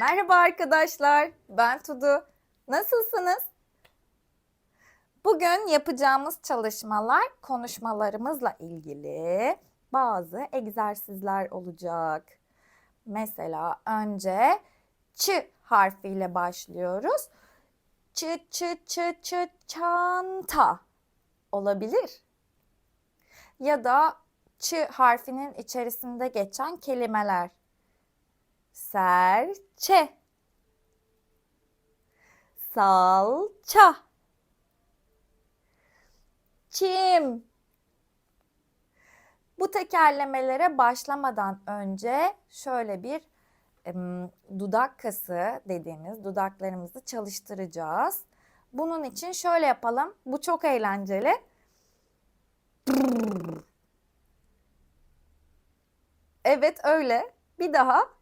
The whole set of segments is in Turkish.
Merhaba arkadaşlar, ben Tudu. Nasılsınız? Bugün yapacağımız çalışmalar konuşmalarımızla ilgili bazı egzersizler olacak. Mesela önce ç harfiyle başlıyoruz. Ç ç ç ç çanta olabilir. Ya da ç harfinin içerisinde geçen kelimeler. Serçe. Salça. Çim. Bu tekerlemelere başlamadan önce şöyle bir em, dudak kası dediğimiz dudaklarımızı çalıştıracağız. Bunun için şöyle yapalım. Bu çok eğlenceli. Evet öyle. Bir daha.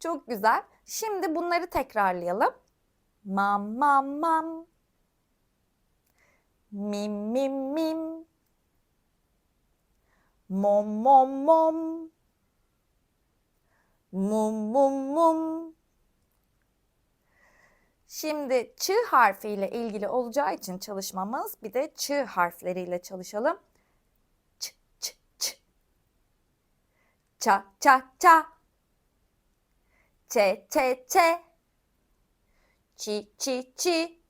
Çok güzel. Şimdi bunları tekrarlayalım. Mam mam mam. Mim mim mim. Mom mom mom. Mum mum mum. Şimdi ç harfiyle ilgili olacağı için çalışmamız bir de ç harfleriyle çalışalım. Ç ç ç. Ça ça ça. Çe çe çe. Çi çi çi.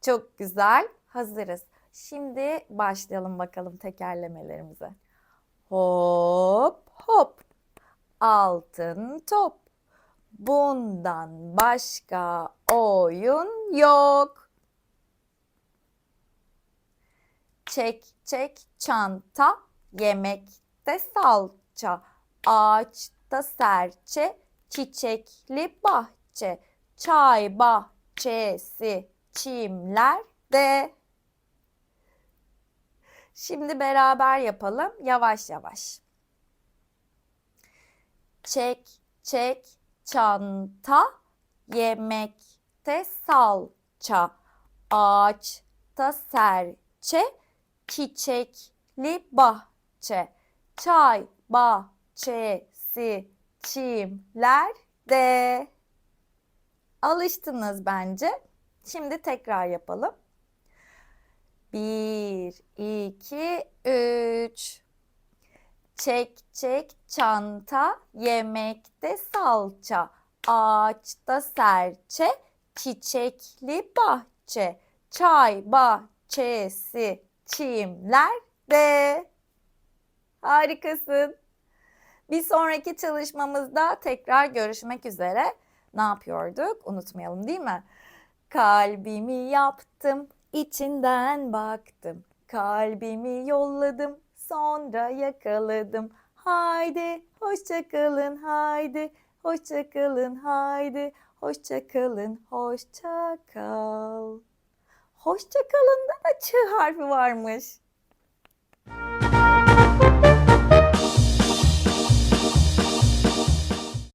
Çok güzel. Hazırız. Şimdi başlayalım bakalım tekerlemelerimize. Hop hop. Altın top. Bundan başka oyun yok. Çek çek çanta, yemekte salça, ağaçta serçe, çiçekli bahçe, çay bahçesi, çimlerde. Şimdi beraber yapalım yavaş yavaş. Çek çek çanta, yemekte salça, ağaçta serçe, çiçekli bahçe, çay bahçesi, çimlerde. Alıştınız bence. Şimdi tekrar yapalım. Bir, iki, üç. Çek çek çanta, yemekte salça, ağaçta serçe, çiçekli bahçe, çay bahçesi, çimlerde. Harikasın. Bir sonraki çalışmamızda tekrar görüşmek üzere. Ne yapıyorduk? Unutmayalım değil mi? Kalbimi yaptım, içinden baktım. Kalbimi yolladım, sonra yakaladım. Haydi, hoşça kalın, haydi, hoşça kalın, haydi, hoşça kalın, hoşça kal. Hoşça kalında da ç harfi varmış.